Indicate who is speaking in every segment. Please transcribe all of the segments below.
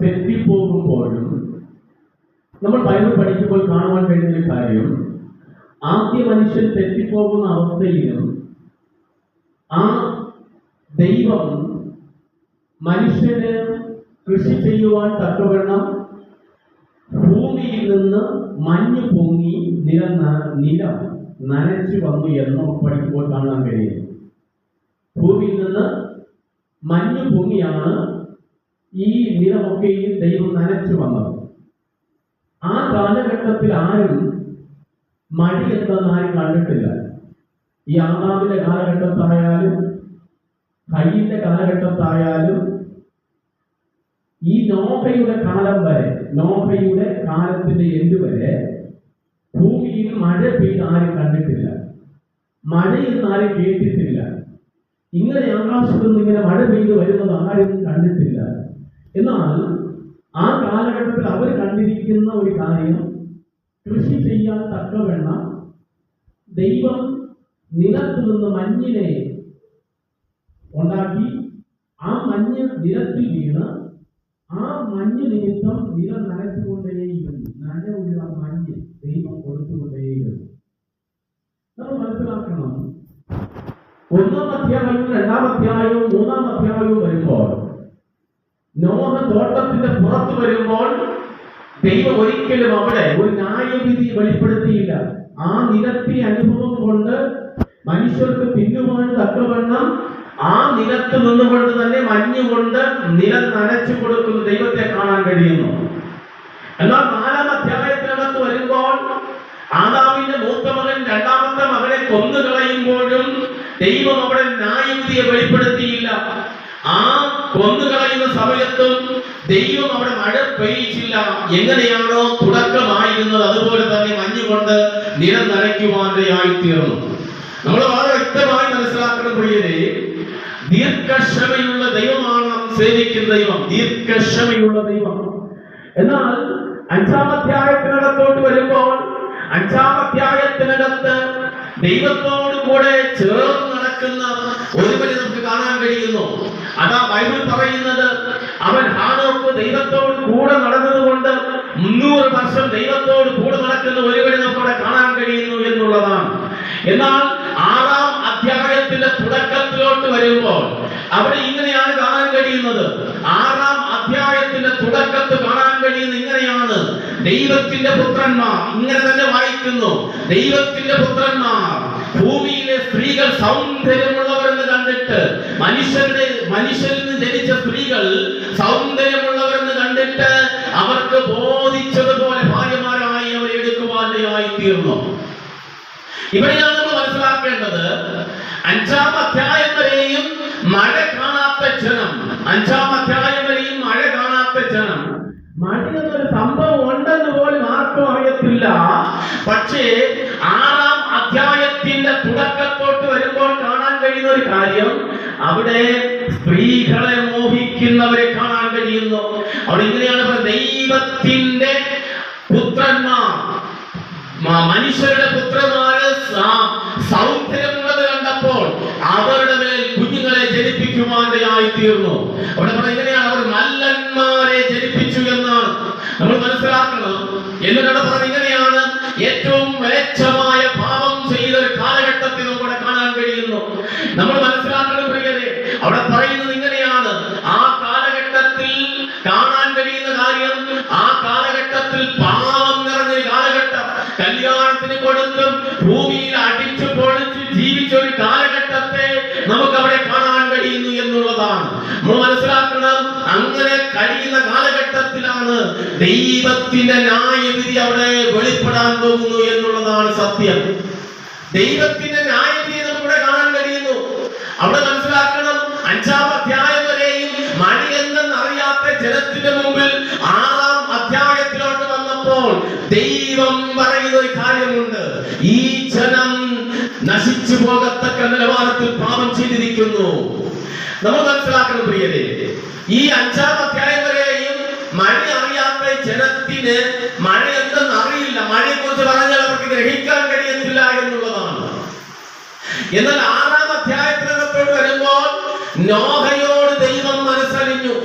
Speaker 1: തെറ്റിപ്പോകുമ്പോഴും നമ്മൾ ബൈബിൾ പഠിക്കുമ്പോൾ കാണുവാൻ കഴിയുന്ന കാര്യം ആദ്യ മനുഷ്യൻ തെറ്റിപ്പോകുന്ന അവസ്ഥയിലും ആ ദൈവം മനുഷ്യന് കൃഷി ചെയ്യുവാൻ തക്കവണ്ണം ഭൂമിയിൽ നിന്ന് മഞ്ഞ് പൊങ്ങി നില നിലം നനച്ചു വന്നു എന്ന് പഠിക്കുമ്പോൾ കാണാൻ കഴിയും. ഭൂമിയിൽ നിന്ന് മഞ്ഞ് പൊങ്ങിയാണ് ഈ നിലമൊക്കെയും ദൈവം നനച്ചു വന്നത്. ആ കാലഘട്ടത്തിൽ ആരും മഴ എന്തെന്ന് ആരും കണ്ടിട്ടില്ല. ഈ ആദാമിന്റെ കാലഘട്ടത്തായാലും കയ്യിന്റെ കാലഘട്ടത്തായാലും ഈ നോഹയുടെ കാലം വരെ നോഹയുടെ കാലത്തിന്റെ എന്ത് വരെ ഭൂമിയിൽ മഴ പെയ്ത് ആരും കണ്ടിട്ടില്ല. മഴയിൽ നിന്ന് ആരും കേട്ടിട്ടില്ല. ഇങ്ങനെ ആകാശത്തു നിന്ന് ഇങ്ങനെ മഴ പെയ്ത് വരുന്നത് ആരും കണ്ടിട്ടില്ല. എന്നാൽ ആ കാലഘട്ടത്തിൽ അവർ കണ്ടിരിക്കുന്ന ഒരു കാര്യം കൃഷി ചെയ്യാൻ തക്കവണ്ണം ദൈവം നിലത്തു നിന്ന് മഞ്ഞിനെ ഉണ്ടാക്കി ആ മഞ്ഞ് നിലത്തിൽ വീണ് ആ മഞ്ഞ് നിമിത്തം നിലം നനച്ചുകൊണ്ടേയിരുന്നു. നനവുള്ള മഞ്ഞ് ദൈവം കൊടുത്തുകൊണ്ടേയിരുന്നു. നമ്മൾ മനസ്സിലാക്കണം ഒന്നാം അധ്യായവും രണ്ടാം അധ്യായവും മൂന്നാം അധ്യായവും വരുമ്പോൾ നോഹ തോട്ടത്തിന്റെ പുറത്ത് വരുമ്പോൾ ദൈവം ഒരിക്കലും അവിടെ ഒരു ന്യായവിധി വെളിപ്പെടുത്തിയില്ല. ആ നിലത്തെ അനുഭവം കൊണ്ട് മനുഷ്യർക്ക് തിന്നുവാൻ തക്കവണ്ണം ആ നിലത്ത് നിന്നുകൊണ്ട് തന്നെ മഞ്ഞുകൊണ്ട് നിലം നനച്ചു കൊടുക്കുന്ന ദൈവത്തെ കാണാൻ കഴിയുന്നു. എന്നാൽ നാലാം അധ്യായത്തിനകത്ത് വരുമ്പോൾ ആദാമിന്റെ മൂത്ത മകൻ രണ്ടാമത്തെ മകനെ കൊന്നുകളയുമ്പോഴും ദൈവം അവിടെ ന്യായവിധിയെ വെളിപ്പെടുത്തിയില്ല. ആ കൊന്നു കളയുന്ന സമയത്തും ദൈവം അവിടെ മഴ പെയ്യിച്ചില്ല. എങ്ങനെയാണോ തുടക്കമായിരുന്നത് അതുപോലെ തന്നെ മഞ്ഞുകൊണ്ട് നിലം നനയ്ക്കുവാനായി തീർന്നു നമ്മൾ വളരെ വ്യക്തമായി മനസ്സിലാക്കണം പ്രിയരെ ദീർഘക്ഷമയുള്ള ദൈവമാണ് നാം സേവിക്കുന്ന ദൈവം. ദീർഘക്ഷമയുള്ള ദൈവം. എന്നാൽ അഞ്ചാം അധ്യായത്തിനകത്തോട്ട് വരുമ്പോൾ അഞ്ചാം അധ്യായത്തിനകത്ത് ദൈവത്തോട് കൂടെ ചേർന്ന് നടക്കുന്ന ഒരുവനെ നമുക്ക് കാണാൻ കഴിയുന്നു. അതാ ബൈബിൾ പറയുന്നത് അവൻ ഹാനോക്ക് ദൈവത്തോട് കൂടെ നടന്നതുകൊണ്ട് മുന്നൂറ് വർഷം ദൈവത്തോട് കൂടെ നടക്കുന്ന ഒരുവനെ നമുക്ക് അവിടെ കാണാൻ കഴിയുന്നു എന്നുള്ളതാണ്. എന്നാൽ ആറാം അധ്യായത്തിന്റെ തുടക്കത്തിലോട്ട് വരുമ്പോൾ അവിടെ കാണാൻ കഴിയുന്നത് ആറാം അധ്യായത്തിന്റെ തുടക്കത്ത് കാണാൻ കഴിയുന്ന ഇങ്ങനെയാണ് ദൈവത്തിന്റെ പുത്രന്മാർ. ഇങ്ങനെ തന്നെ വായിക്കുന്നു. ദൈവത്തിന്റെ പുത്രന്മാർ. ഭൂമിയിലെ സ്ത്രീകൾ സൗന്ദര്യമുള്ളവരെന്ന് കണ്ടിട്ട് മനുഷ്യരുടെ മനുഷ്യരിൽ നിന്ന് ജനിച്ച സ്ത്രീകൾ സൗന്ദര്യമുള്ളവരെന്ന് കണ്ടിട്ട് അവർക്ക് ബോധിച്ചതുപോലെ ഭാര്യമാരായി അവരെ എടുക്കുവാനായി തീർന്നു ഇവിടെയാണ് നമ്മൾ മനസ്സിലാക്കേണ്ടത്. അഞ്ചാം അധ്യായം വരെയും മഴ കാണാത്ത ജനം അഞ്ചാം അധ്യായം കാര്യം അവിടെ സ്ത്രീകളെ മോഹിക്കുന്നവരെ കാണാൻ കഴിയുന്നു. അവിടെ ഇങ്ങനെയാണ് ദൈവത്തിന്റെ പുത്രന്മാർ മനുഷ്യരുടെ പുത്രന്മാര് സൗന്ദര്യമുള്ളത് കണ്ടപ്പോൾ അവരുടെ മേൽ കുഞ്ഞുങ്ങളെ ജനിപ്പിക്കുവാനായി തീർന്നു അവിടെ എങ്ങനെയാണ് അവർ നല്ലന്മാരെ ജനിപ്പിച്ചു എന്നാണ്. നമ്മൾ മനസ്സിലാക്കണം. എന്നിട്ട് പറഞ്ഞ ഇങ്ങനെയാണ്. ഏറ്റവും അങ്ങനെ കഴിയുന്ന കാലഘട്ടത്തിലാണ് ദൈവത്തിന്റെ ന്യായവിധി അവിടെ വെളിപ്പെടാൻ പോകുന്നു എന്നുള്ളതാണ് സത്യം. ദൈവത്തിന്റെ ന്യായവിധി നമുക്കിവിടെ കാണാൻ കഴിയുന്നു. അവിടെ മനസ്സിലാക്കണം അഞ്ചാം അധ്യായം വരെയും മണി എന്തെന്ന് അറിയാത്ത ജനത്തിന്റെ മുമ്പിൽ നശിച്ചു പോകത്തക്ക നിലവാരത്തിൽ പാപം ചെയ്തിരിക്കുന്നു. നമ്മൾ മനസ്സിലാക്കണം പ്രിയരെ ഈ അഞ്ചാം അധ്യായം വരെയും മഴ അറിയാത്ത ജനത്തിന് മഴ എന്തെന്ന് അറിയില്ല. മഴയെ കുറിച്ച് പറഞ്ഞാൽ അവർക്ക് ഗ്രഹിക്കാൻ കഴിയത്തില്ല എന്നുള്ളതാണ്. എന്നാൽ ആറാം അധ്യായത്തിനകത്തോട് വരുമ്പോൾ നോഹയോട് ദൈവം മനസ്സറിഞ്ഞു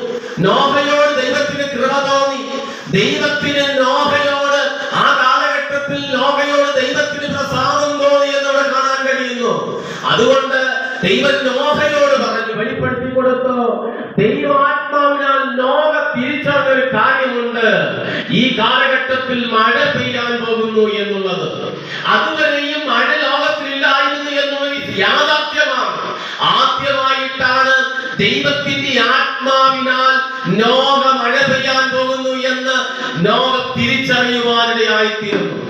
Speaker 1: നോഹയോട് ദൈവത്തിന് കൃപ തോന്നി. ദൈവത്തിന് നോഹയോട് ദൈവം മോഹനോട് പറഞ്ഞു വെളിപ്പെടുത്തി കൊടുത്തു. ദൈവാത്മാവിനാൽ ലോക തിരിച്ചറിഞ്ഞ ഒരു കാര്യമുണ്ട്. ഈ കാലഘട്ടത്തിൽ മഴ പെയ്യാൻ പോകുന്നു എന്നുള്ളത്. അതുവരെയും മഴ ലോകത്തിലില്ലായിരുന്നു എന്നുള്ളത് യാഥാർത്ഥ്യമാണ്. ആദ്യമായിട്ടാണ് ദൈവത്തിന്റെ ആത്മാവിനാൽ ലോക മഴ പെയ്യാൻ പോകുന്നു എന്ന് ലോക തിരിച്ചറിയുവാനിടയായിത്തീരുന്നു.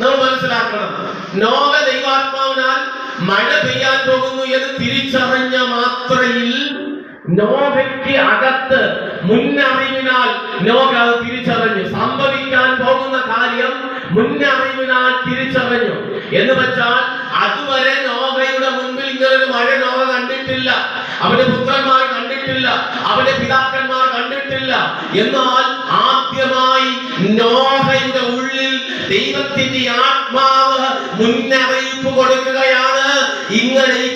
Speaker 1: നമ്മൾ മനസ്സിലാക്കണം. ലോക ദൈവാത്മാവിനാൽ മഴ പെയ്യാൻ പോകുന്നു എന്ന് തിരിച്ചറിഞ്ഞ മാത്രയിൽ നോവയ്ക്ക് അകത്ത് മുന്നറിവിനാൽ നോക അത് തിരിച്ചറിഞ്ഞു. സംഭവിക്കാൻ പോകുന്ന കാര്യം മുന്നറിവിനാൽ തിരിച്ചറിഞ്ഞു. എന്ന് വെച്ചാൽ അതുവരെ നോവയുടെ മുൻപിൽ ഇങ്ങനെ ഒരു മഴ നോവ കണ്ടിട്ടില്ല. അവന്റെ പുത്രന്മാർ കണ്ടിട്ടില്ല. അവന്റെ പിതാക്കന്മാർ കണ്ടിട്ടില്ല. എന്നാൽ ആദ്യമായി നോഹയുടെ ഉള്ളിൽ ദൈവത്തിന്റെ ആത്മാവ് മുന്നറിയിപ്പ് കൊടുക്കുകയാണ്. ഇങ്ങനെ